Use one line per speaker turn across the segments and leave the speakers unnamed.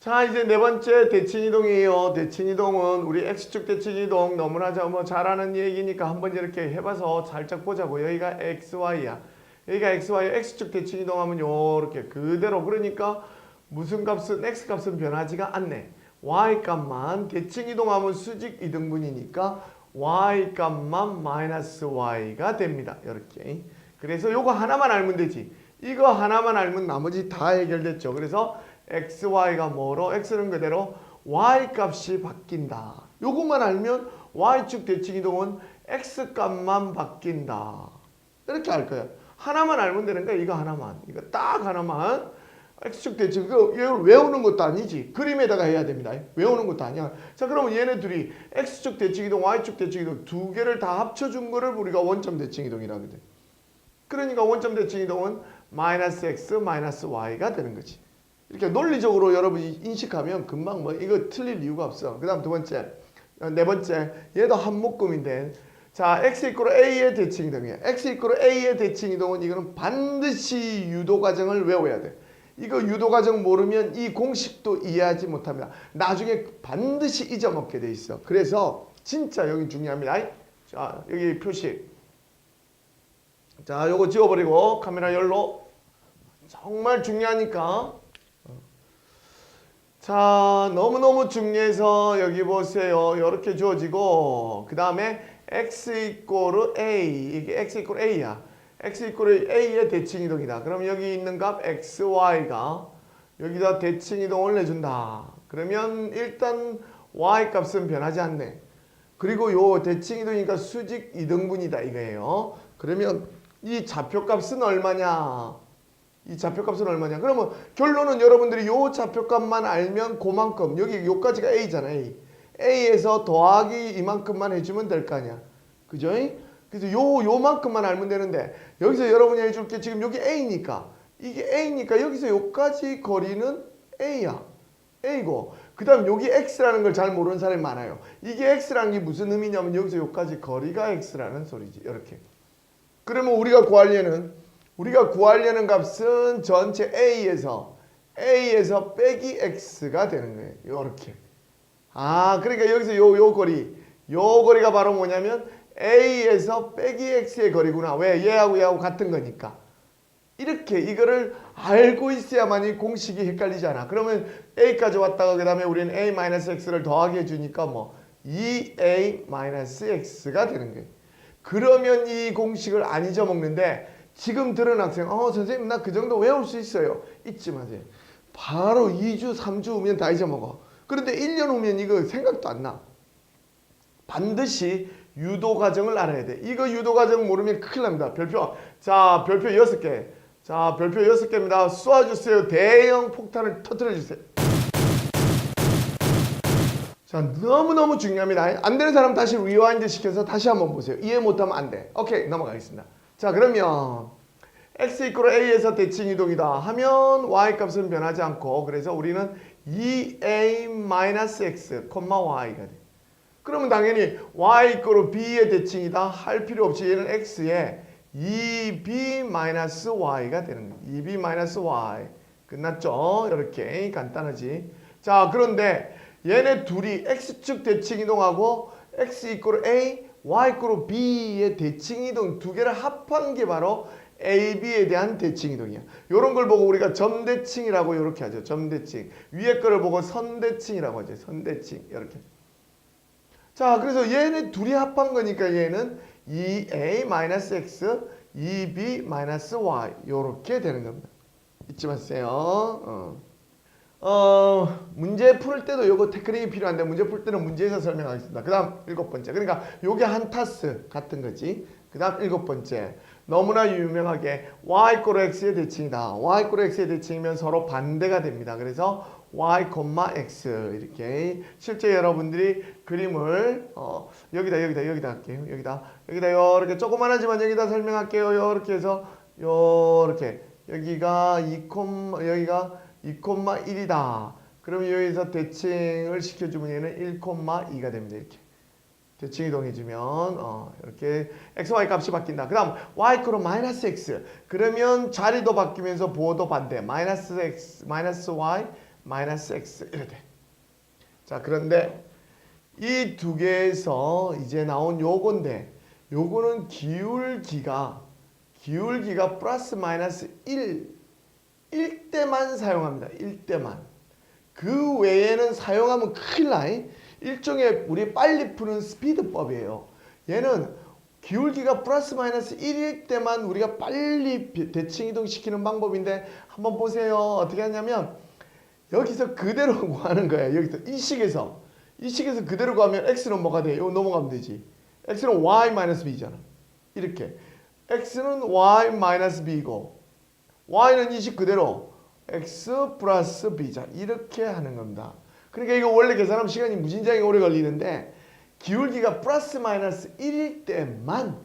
자 이제 네 번째 대칭 이동이에요. 대칭 이동은 우리 x축 대칭 이동 너무나 저뭐 잘하는 얘기니까 한번 이렇게 해봐서 살짝 보자고. 여기가 xy야. 여기가 xy x축 대칭 이동 하면 요렇게 그대로 그러니까 무슨 값은 x 값은 변하지가 않네. y 값만 대칭 이동하면 수직 이등분이니까 y 값만 마이너스 y가 됩니다. 이렇게. 그래서 요거 하나만 알면 되지. 이거 하나만 알면 나머지 다 해결됐죠. 그래서 xy가 뭐로 x는 그대로 y 값이 바뀐다. 요것만 알면 y축 대칭 이동은 x 값만 바뀐다. 이렇게 알 거야. 하나만 알면 되는 거야. 이거 하나만. 이거 딱 하나만. x축 대칭 이걸 외우는 것도 아니지. 그림에다가 해야 됩니다. 외우는 것도 아니야. 자, 그러면 얘네 둘이 x축 대칭 이동, y축 대칭 이동 두 개를 다 합쳐준 거를 우리가 원점 대칭 이동이라고 하거든. 그러니까 원점 대칭 이동은 마이너스 x 마이너스 y가 되는 거지. 이렇게 논리적으로 여러분이 인식하면 금방 뭐 이거 틀릴 이유가 없어. 그 다음 두 번째, 어, 네 번째 얘도 한 묶음인데 자 x 이꼬르 a의 대칭 이동이야. x 이꼬르 a의 대칭 이동은 이거는 반드시 유도 과정을 외워야 돼. 이거 유도 과정 모르면 이 공식도 이해하지 못합니다. 나중에 반드시 잊어먹게 돼 있어. 그래서 진짜 여기 중요합니다. 자 여기 표시. 자 요거 지워버리고 카메라 열로 정말 중요하니까 자 너무너무 중요해서 여기 보세요. 이렇게 주어지고 그 다음에 x 이꼬르 a 이게 x 이꼬르 a야. x 이꼬르 a의 대칭 이동이다. 그럼 여기 있는 값 xy가 여기다 대칭 이동을 내준다. 그러면 일단 y 값은 변하지 않네. 그리고 요 대칭 이동이니까 수직 이등분이다 이거예요. 그러면 이 좌표 값은 얼마냐 이 좌표값은 얼마냐? 그러면 결론은 여러분들이 요 좌표값만 알면 그만큼 여기 요까지가 a잖아 a. a에서 더하기 이만큼만 해주면 될 거 아니야. 그죠? 그래서 요 요만큼만 알면 되는데 여기서 여러분이 해줄 게 지금 여기 a니까 이게 a니까 여기서 요까지 거리는 a야. a고 그 다음 여기 x라는 걸 잘 모르는 사람이 많아요. 이게 x라는 게 무슨 의미냐면 여기서 요까지 거리가 x라는 소리지. 이렇게. 그러면 우리가 구할 얘는 우리가 구하려는 값은 전체 A에서 A에서 빼기 X가 되는 거예요. 이렇게. 아, 그러니까 여기서 요, 요 거리, 요 거리가 바로 뭐냐면 A에서 빼기 X의 거리구나. 왜? 얘하고 얘하고 같은 거니까. 이렇게 이거를 알고 있어야만 이 공식이 헷갈리잖아. 그러면 A까지 왔다가 그 다음에 우리는 A-X를 더하게 해주니까 뭐 2A-X가 되는 거예요. 그러면 이 공식을 안 잊어먹는데 지금 들은 학생, 어, 선생님, 나 그 정도 외울 수 있어요. 잊지 마세요. 바로 2주, 3주 후면 다 잊어먹어. 그런데 1년 후면 이거 생각도 안 나. 반드시 유도 과정을 알아야 돼. 이거 유도 과정 모르면 큰일 납니다. 별표. 자, 별표 6개. 자, 별표 6개입니다. 쏘아주세요. 대형 폭탄을 터뜨려주세요. 자, 너무너무 중요합니다. 안 되는 사람 다시 리와인드 시켜서 다시 한번 보세요. 이해 못하면 안 돼. 오케이, 넘어가겠습니다. 자 그러면 x 이퀄 a에서 대칭 이동이다 하면 y 값은 변하지 않고 그래서 우리는 2a-x, y가 돼. 그러면 당연히 y 이퀄 b의 대칭이다 할 필요 없이 얘는 x에 2b-y가 되는 거야. 2b-y 끝났죠? 이렇게 간단하지. 자 그런데 얘네 둘이 x축 대칭 이동하고 x 이퀄 a y 이꼬르 b의 대칭 이동 두 개를 합한 게 바로 a, b에 대한 대칭 이동이야. 이런 걸 보고 우리가 점대칭이라고 이렇게 하죠. 점대칭. 위에 거를 보고 선대칭이라고 하죠. 선대칭. 이렇게. 자, 그래서 얘네 둘이 합한 거니까 얘는 2a-x, 2b-y 이렇게 되는 겁니다. 잊지 마세요. 어. 어, 문제 풀 때도 요거 테크닉이 필요한데 문제 풀 때는 문제에서 설명하겠습니다. 그 다음 일곱 번째. 그러니까 요게 한 타스 같은 거지. 그 다음 일곱 번째. 너무나 유명하게 y 꼴 x의 대칭이다. y 꼴 x의 대칭이면 서로 반대가 됩니다. 그래서 y, x 이렇게 실제 여러분들이 그림을 어, 여기다 여기다 여기다 할게요. 여기다 여기다 요렇게 조그만하지만 여기다 설명할게요. 요렇게 해서 요렇게 여기가 2, 여기가 2,1이다. 그러면 여기서 대칭을 시켜주면 얘는 1,2가 됩니다. 이렇게. 대칭 이 동해주면 어, 이렇게 x, y 값이 바뀐다. 그 다음 y 크로 마이너스 x. 그러면 자리도 바뀌면서 보호도 반대. 마이너스 x, 마이너스 y, 마이너스 x 이래 돼. 자 그런데 이 두 개에서 이제 나온 요건데 요거는 기울기가 기울기가 플러스 마이너스 1 1 때만 사용합니다. 1 때만. 그 외에는 사용하면 큰일 나. 일종의 우리 빨리 푸는 스피드법이에요. 얘는 기울기가 플러스 마이너스 1일 때만 우리가 빨리 비- 대칭 이동시키는 방법인데 한번 보세요. 어떻게 하냐면 여기서 그대로 구하는 거예요. 여기서 이 식에서 이 식에서 그대로 구하면 x는 뭐가 돼? 이거 넘어가면 되지. x는 y 마이너스 b잖아. 이렇게 x는 y 마이너스 b고 y는 이식 그대로 x 플러스 b자 이렇게 하는 겁니다. 그러니까 이거 원래 계산하면 시간이 무진장이 오래 걸리는데 기울기가 플러스 마이너스 1일 때만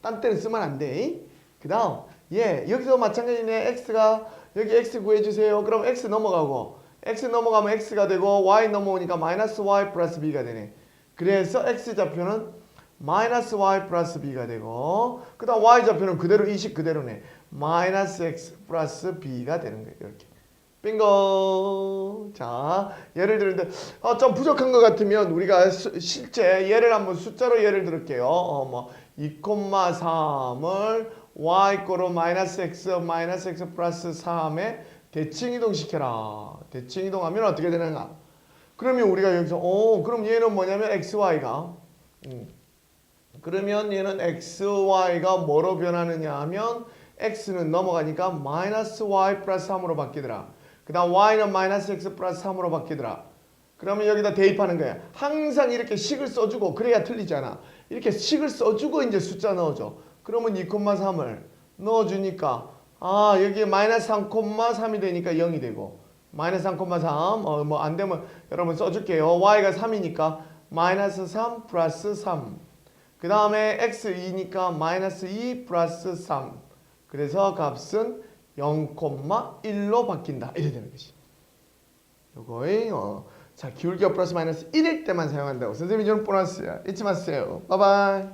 딴 때는 쓰면 안 돼. 그 다음 예 여기서 마찬가지네 x가 여기 x 구해주세요. 그럼 x 넘어가고 x 넘어가면 x가 되고 y 넘어오니까 마이너스 y 플러스 b가 되네. 그래서 x 좌표는 마이너스 y 플러스 b가 되고 그 다음 y 좌표는 그대로 이식 그대로네. 마이너스 x 플러스 b가 되는 거예요. 이렇게. 빙고. 자, 예를 들는데 어, 좀 부족한 것 같으면 우리가 수- 실제 예를 한번 숫자로 예를 들을게요. 어, 뭐 2,3을 y 거로 마이너스 x 마이너스 x 플러스 3에 대칭 이동시켜라. 대칭 이동하면 어떻게 되는가? 그러면 우리가 여기서 어, 그럼 얘는 뭐냐면 xy가 음. 그러면 얘는 xy가 뭐로 변하느냐 하면 x는 넘어가니까 마이너스 y 플러스 3으로 바뀌더라. 그 다음 y는 마이너스 x 플러스 3으로 바뀌더라. 그러면 여기다 대입하는 거야. 항상 이렇게 식을 써주고 그래야 틀리잖아. 이렇게 식을 써주고 이제 숫자 넣어줘. 그러면 2,3을 넣어주니까 아 여기에 마이너스 3,3이 되니까 0이 되고 마이너스 3,3 어, 뭐 안 되면 여러분 써줄게요. y가 3이니까 마이너스 3 플러스 3. 그 다음에 x 2니까 마이너스 2 플러스 3. 그래서 값은 0,1로 바뀐다. 이래 되는 것이. 요거의 어, 자 기울기가 플러스 마이너스 1일 때만 사용한다고. 선생님이 주는 보너스야. 잊지 마세요. 바이바이.